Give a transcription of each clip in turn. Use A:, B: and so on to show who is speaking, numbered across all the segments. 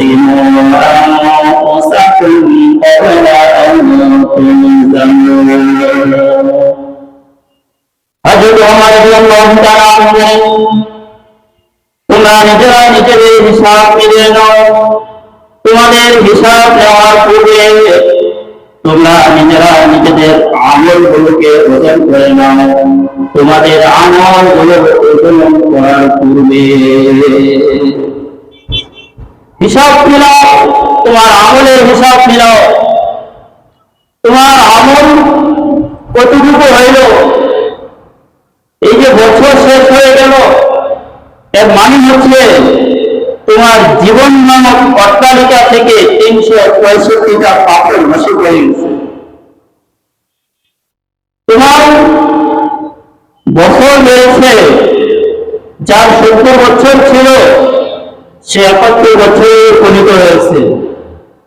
A: تزنوا أنفسكم قبل أن تنزلوا হযরত ওমর রাদিয়াল্লাহু তাআলা বলেন তোমরা নিজেরা নিজেদের হিসাব মিলিয়ে নাও তোমাদের হিসাব নেওয়ার পূর্বে তোমরা নিজেরা নিজেদের আমল গুলোকে ওজন করে নাও তোমাদের আমল গুলো ওজন করার পূর্বে হিসাব মিলাও, তোমার আমলের হিসাব মিলাও। তোমার আমল কতটুকু হইল? এই যে বছর শেষ হয়ে গেল, এর মানে হচ্ছে তোমার জীবন নামক অট্টালিকা থেকে তিনশো পঁয়ষট্টিটা পাথর নষ্ট হয়ে গেছে। তোমার বছর রয়েছে যার সত্তর বছর ছিল সে একাত্তর বছরে উপনীত হয়েছে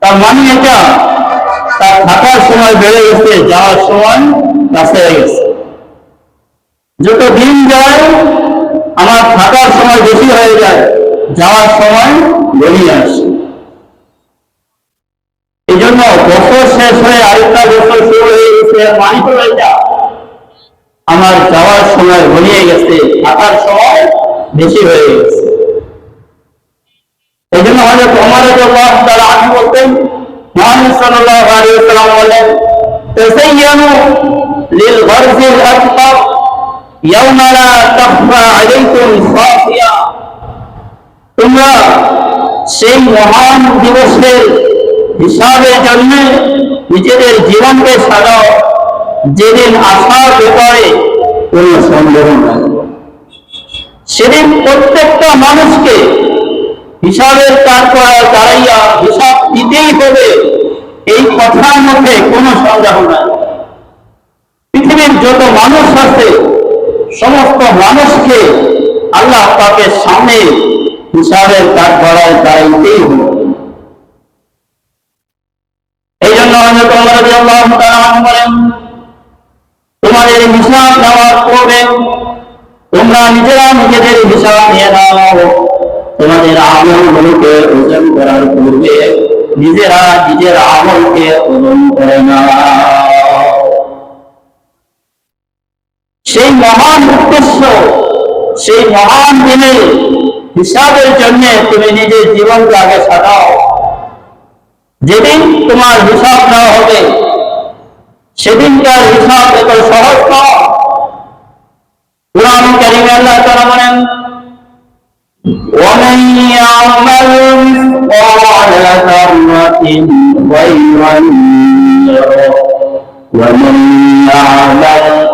A: তার মানে এটা তার থাকার সময় বেড়ে গেছে, যাওয়ার সময় কাছে গেছে। যত দিন যায়, আমার থাকার সময় বেশি হয়ে যায়, যাওয়ার সময় বেরিয়ে আসে। এই জন্য বছর শেষ হয়ে আরেকটা বছর শুরু হয়ে গেছে মানে হলো এটা। আমার যাওয়ার সময় ঘনিয়ে গেছে, থাকার সময় বেশি হয়ে গেছে। এই জন্য আমাদের তোমার তারা আমি বলতেন মহান সাল্লাল্লাহু আলাইহি ওয়াসাল্লাম বলেন লিল গরজিল আকবার ইয়াউমা লা তাখফা আলাইকুম তোমরা সেই মহান দিবসের হিসাবের জন্য নিজেদের জীবনকে সাজাও, যেদিন আসার ব্যাপারে কোন সন্দেহ নাই। সেদিন প্রত্যেকটা মানুষকে হিসাবের করা দাঁড়াইয়া হিসাব দিতেই হবে, এই কথার মধ্যে কোনো সন্দেহ নাই। পৃথিবীর যত মানুষ আছে, সমস্ত মানুষকে আল্লাহ পাকের সামনে হিসাবের করার দাঁড়াইতেই হবে। এই জন্য তোমাদের হিসাব নেওয়ার পূর্বে তোমরা নিজেরা নিজেদের হিসাব নিয়ে নাও। তোমাদের আমলগুলোকে ওজন করার পূর্বে নিজেরা নিজের আমলকে ওজন করে নাও। সেই মহান উদ্দেশ্য, সেই মহান দিনে হিসাবের জন্য তুমি নিজের জীবনকে আগে সাজাও। যেদিন তোমার হিসাব নেওয়া হবে, সেদিনকার হিসাব এত সহজ নয়। কোরআন কারিমে তাআলা বলেন ومن يعمل مثقال ذرة خيرا يره ومن يعمل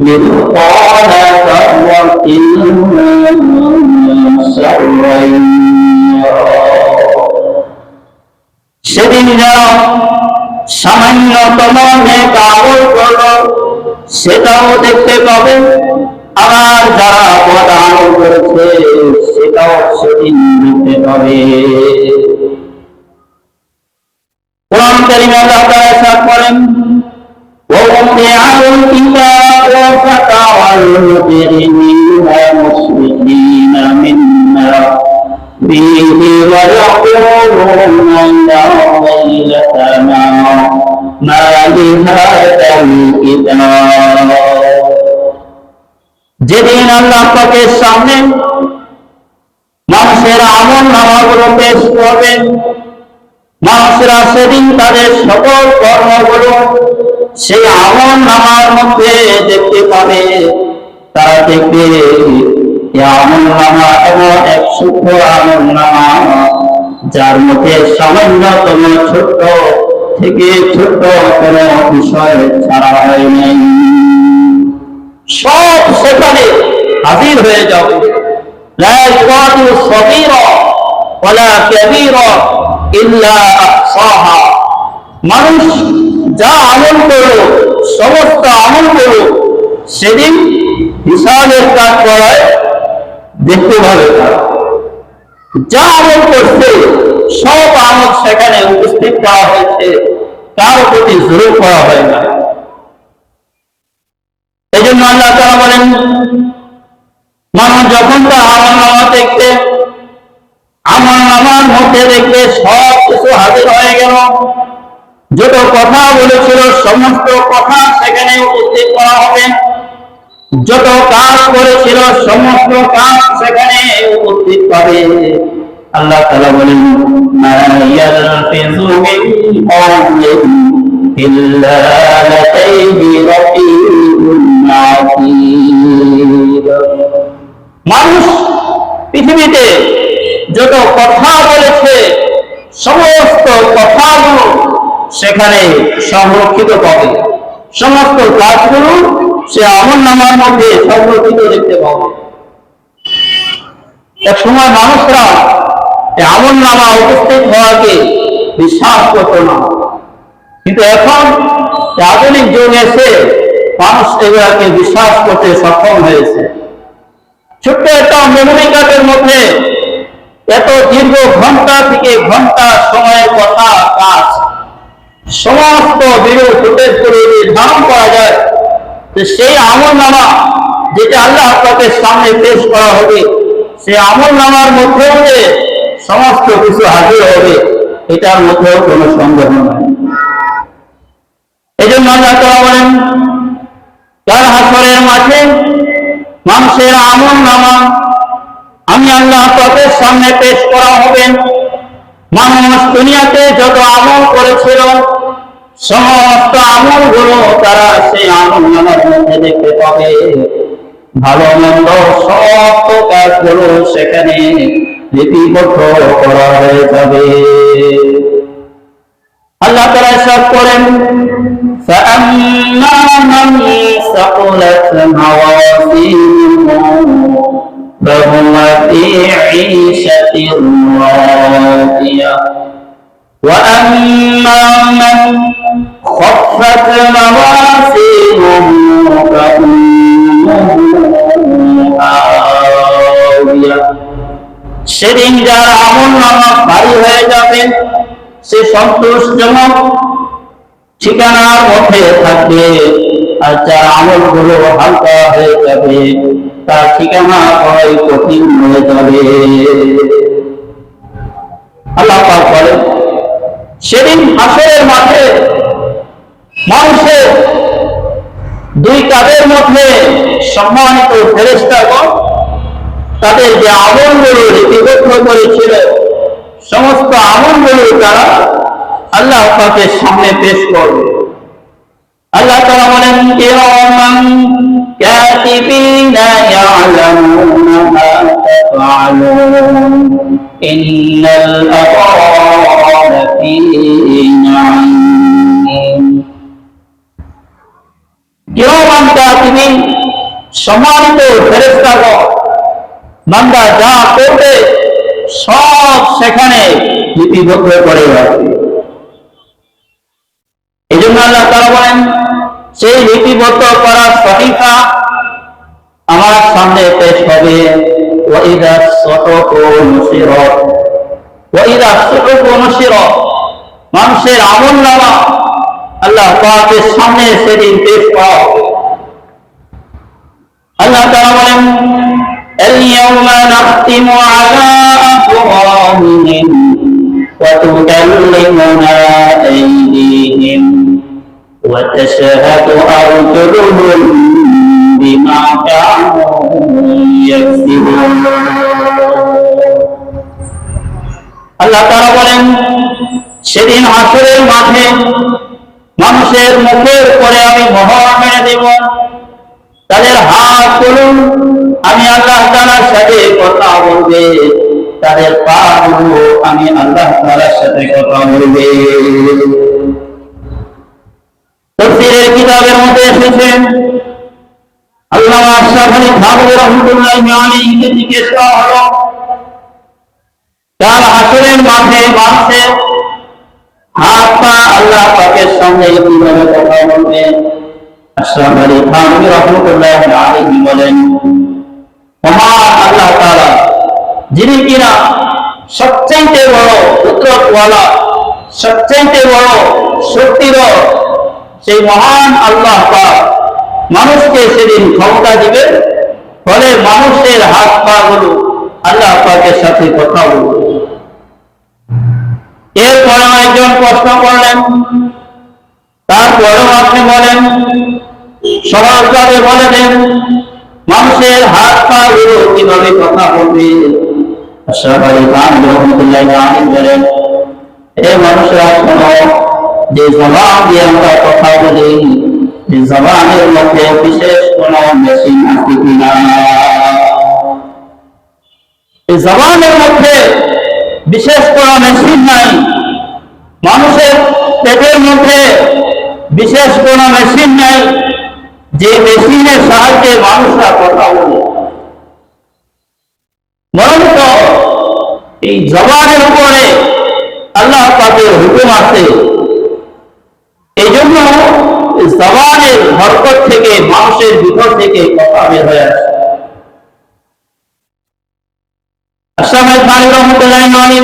A: مثقال ذرة شرا يره সেদিন যারা সামান্যতম নেক আমল করলো সেটাও দেখতে পাবে আবার যারা বদ আমল করেছে সেটাও সেদিন দেখতে পাবে কোরআন কারিমে আল্লাহ তাআলা ইরশাদ করেন ووضع الكتاب فترى المجرمين مشركين مما فيه ويقولون يا ويلتنا ما لهذا الكتاب যেদিন আল্লাহ পাকের সামনে মানুষের আমল নামাগুলো পেশ করবেন মানুষেরা সেদিন তাদের সকল কর্মগুলো সেই আমল নামার মধ্যে দেখতে পাবে। তারা দেখবে আমল নামা এমন এক সূক্ষ্ম আমল নামা, যার মধ্যে সামান্যতম ছোট্ট থেকে ছোট্ট কোনো বিষয় ছাড়া হয় নাই। সব সেখানে হাজির হয়ে যাও। মানুষ যা আমল করল সমস্ত আমল করল সেদিন হিসাবের কাজ করায় দেখতে ভালো যা আমল করছে, সব আমল সেখানে উপস্থিত করা হয়েছে, তার প্রতি জোর করা হয় না। এই জন্য আল্লাহ তারা বলেন, মানুষ যখন তার আমল নামা দেখবে, আমার আমার মধ্যে দেখবে সব কিছু হাজির হয়ে গেল। যত কথা বলেছিল, সমস্ত কথা সেখানে উপস্থিত করা হবে। যত কাজ করেছিল, সমস্ত কাজ সেখানে উপস্থিত পাবে আল্লাহ তালা বলেন ইল্লা মানুষ পৃথিবীতে যত কথা বলেছে, সমস্ত কথাগুলো সেখানে সংরক্ষিত পাবে সমস্ত কাজগুলো সে আমল নামার মধ্যে সংরক্ষিত দেখতে পাবে। এক সময় মানুষরা আমল নামা উপস্থিত হওয়াকে বিশ্বাস করত না। কিন্তু এখন আধুনিক যুগ এসে মানুষ এগুলাকে বিশ্বাস করতে সক্ষম হয়েছে। ছোট্ট একটা মেমোরি কার্ডের মধ্যে এত দীর্ঘ ঘণ্টা থেকে ঘণ্টা সময়ের কথা কাজ। সমস্ত ভিডিও ফুটেজ করে ধারণ করা যায় যে সেই আমল নামা যেটা আল্লাহ আপনাকে সামনে পেশ করা হবে, সেই আমল নামার মধ্যেও যে সমস্ত কিছু হাজির হবে, এটার মধ্যেও কোনো সন্দেহ নাই। এই জন্য আল্লাহ বলেন মাঠে মানুষের আমল নামা। আমি আল্লাহ তাদের সামনে পেশ করা মানুষ দুনিয়াতে যত আমল করেছিল, সমস্ত আমলগুলো তারা সেই আমল নামার মধ্যে দেখতে পাবে। ভালো মন্দ সমস্ত কাজগুলো সেখানে লিপিবদ্ধ করা হয়ে যাবে। আল্লাহ তারা সব করেন فأما من ثقلت موازينه فهو في عيشة راضية وأما من خفت موازينه فأمه هاوية সেদিন যার আমল নামা ভারী হয়ে যাবে সে সন্তোষজনক ঠিকানার মধ্যে থাকবে আর যার আমলগুলো হালকা হয়ে যাবে, তার ঠিকানা বড়ই কঠিন হয়ে যাবে। আল্লাহ পাক সেদিন হাসরের মাঠে মানুষের দুই কাদের মধ্যে সম্মানিত ফেরেস্তাগণ তাদের যে আমলগুলো লিপিবদ্ধ করেছিল সমস্ত আমলগুলো তারা আল্লাহ পাকের সামনে পেশ করবে। আল্লাহ তারা বলেন কিরামান কাতিবিনা ইয়ালামুনা সম্মানিত যা করবে সব সেখানে লিপিবদ্ধ করে এই জন্য আল্লাহ তারা বলেন, সেই লিপিবদ্ধ করা সহিফা আমার সামনে পেশ হবে। ওয়াইদা সহক নসিরত। ওয়াইদা সহক নসিরত। মানুষের আমল নামা আল্লাহ পাকের সামনে সেদিন পেশ হবে। আল্লাহ তারা বলেন اليوم نختم على أفواههم وتكلمنا أيديهم وتشهد أرجلهم بما كانوا يكسبون আল্লাহ তারা বলেন সেদিন হাসরের মাঠে মানুষের মুখের উপরে আমি মোহর মেরে দেব তাদের হাত করুন আমি আল্লাহ তালার সাথে কথা বলবে, তাদের পা গুলো আমি আল্লাহ তালার সাথে কথা বলবে। তফসিরের কিতাবের মধ্যে এসেছেন আল্লাহ আশরাফ আলী থানভী রহমতুল্লাহ আলাইহিকে জিজ্ঞেস করা হলো কাল হাসরের মাঠে মানুষের হাত পা আল্লাহ পাকের সঙ্গে কীভাবে কথা বলবে? আশরাফ আলী থানভী রহমতুল্লাহ আলাইহি বলেন যিনি কিনা সবচেয়ে বড় পুত্রওয়ালা সবচেয়ে বড় শক্তির, সেই মহান আল্লাহ মানুষকে সেদিন ক্ষমতা দিবে। ফলে মানুষের হাত পা গুলো আল্লাহ পাকের সাথে কথা বলবে। একজন প্রশ্ন করলেন তারপরেও আপনি বলেন সহজভাবে বলে দেন মানুষের হাত পা গুলো কীভাবে কথা বলবে? সবাই গান রহমতুল্লাহ গান বলেন এ যে জবান দিয়ে কথা যে জবানের মধ্যে বিশেষ কোন মেশিন আছে জবানের মধ্যে বিশেষ কোন মেশিন নাই। মানুষের পেটের মধ্যে বিশেষ কোন মেশিন নাই। যে মেশিনের সাহায্যে মানুষরা কথা বলে। বরঞ্চ এই জবানের উপরে আল্লাহ পাকের হুকুম আছে। এই জন্য জবানের হরকত থেকে, মানুষের ভিতর থেকে কথা বের হয়ে আসে। আসামের খানি রহমতুল্লাহ মানি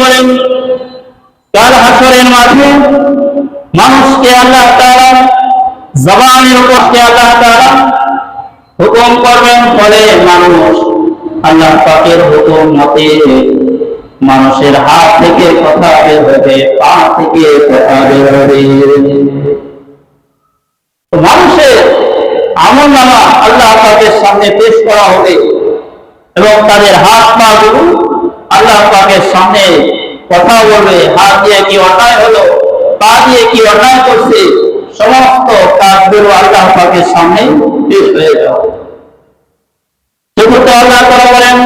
A: মানুষকে আল্লাহ তাআলা জবানের উপরকে আল্লাহ তাআলা হুকুম করবেন ফলে মানুষ আল্লাহ পাকের হুকুম মতে মানুষের হাত থেকে কথা বের হবে, পা থেকে কথা বের হবে। মানুষের আমল নামা আল্লাহ পাকের সামনে পেশ করা হবে এবং তাদের হাত পা গুলো আল্লাহ পাকের সামনে কথা বলবে। হাত দিয়ে কি অন্যায় হলো, পা দিয়ে কি অন্যায় করছে সমস্ত কাজগুলো আল্লাহ পাকের সামনে পেশ হয়ে যাও। চতুর্থ আল্লাহ তারা বলেন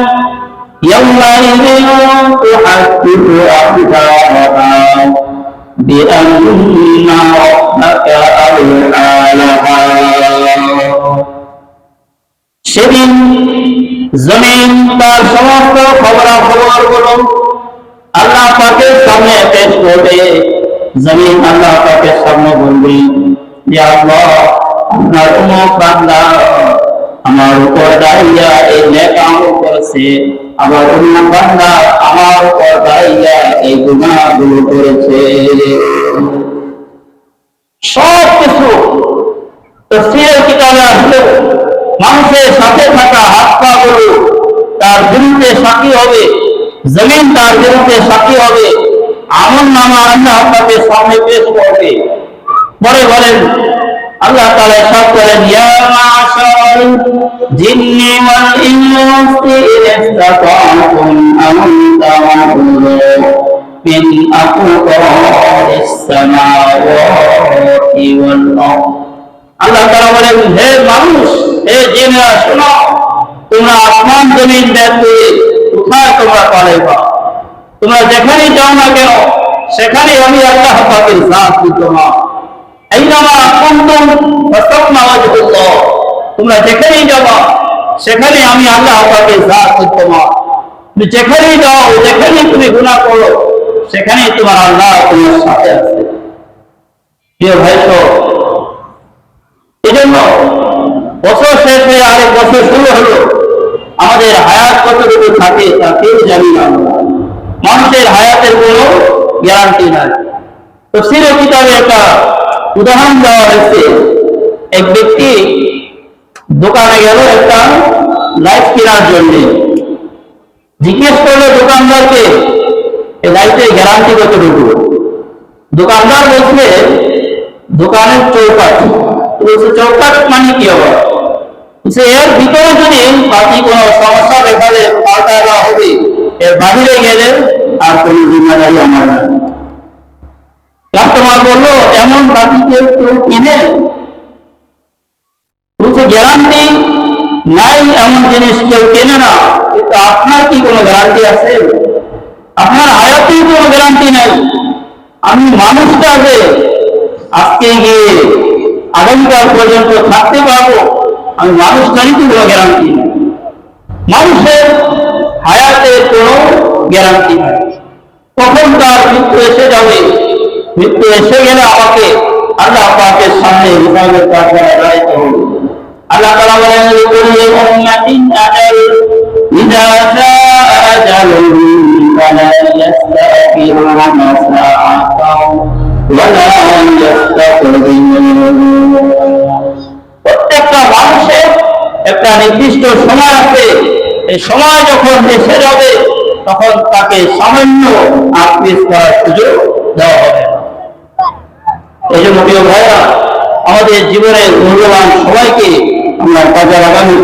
A: সেদিন জমিন, তার সমস্ত খবরাখবরগুলো আল্লাহ পাকের সামনে পেশ করবে। জমিন আল্লাহ পাকের সামনে বলবে আপনার বান্দা, আমার উপর দাঁড়িয়া এই নেক করেছে। আবার অন্য বান্দা আমার উপর দাঁড়িয়া এই গুনাহগুলো করেছে। সব কিছু মানুষের সাথে থাকা হাত পা গুলো তার বিরুদ্ধে সাক্ষী হবে, জমিন তার বিরুদ্ধে সাক্ষী হবে। আমল নামা আল্লাহ তাকে সামনে পেশ করবে পরে বলেন, আল্লাহ তাআলা সব করেন আল্লাহ তাআলা বলেন, হে মানুষ, হে শোনো, তোমরা আসমান জমিন দেখতে কোথায় তোমরা পালাইবা তোমরা যেখানেই যাও না কেন সেখানে আমি আল্লাহ পাকের জাত বিদ্যমান। আইনামা কুনতুম ফাসাবনা ওয়াজহুল্লাহ। তোমরা যেখানেই যাবা সেখানে আমি আল্লাহ পাকের জাত বিদ্যমান। তুমি যেখানেই যাও, যেখানেই তুমি গুনাহ করো, সেখানেই তোমার আল্লাহ তোমার সাথে আছে। প্রিয় ভাই তো, এজন্য বছর শেষ হয়ে আরেক বছর শুরু হলো। আমাদের হায়াত কতটুকু থাকে তা কেউ জানি না মানুষের হায়াতের কোনো গ্যারান্টি নাই তো সিরো কিতাবে একটা উদাহরণ দেওয়া হয়েছে এক ব্যক্তি দোকানে গেল একটা লাইট কেনার জন্য জিজ্ঞেস করল দোকানদারকে এই লাইটের গ্যারান্টি কতটুকু দোকানদার বলছে দোকানের চৌকাঠ তো বলছে চৌকাঠ মানে কি হবে বলছে এর ভিতরে যদি বাকি কোনো সমস্যা দেখা যায় পাল্টা দেওয়া হবে এর বাহিরে গেলে আর কোনো জিম্মাদারি আমার না। কাস্টমার বলল, এমন বাকি কেউ কিনে? বলছে, গ্যারান্টি নাই, এমন জিনিস কেউ কেনে না। কিন্তু আপনার কি কোনো গ্যারান্টি আছে? আপনার হায়াতেই কোনো গ্যারান্টি নাই। আমি মানুষটা যে আজকে গিয়ে আগামীকাল পর্যন্ত থাকতে পারব, আমি মানুষটারই তো কোনো গ্যারান্টি নেই। মানুষের হায়াতের কোনো গ্যারান্টি নাই। কখন তার মৃত্যু এসে যাবে। মৃত্যু এসে গেলে আমাকে আল্লাহ পাকের সামনে হিসাবের কাছে দাঁড়াইতে হবে। আল্লাহ তাআলা বলেন লিকুল্লি উম্মাতিন আজাল প্রত্যেকটা মানুষের একটা নির্দিষ্ট সময় আছে। এই সময় যখন এসে যাবে, তখন তাকে সামান্য আত্মীয় করার সুযোগ দেওয়া হবে। এই জন্য প্রিয় ভাইরা, আমাদের জীবনের মূল্যবান সবাইকে আমরা কাজে লাগানোর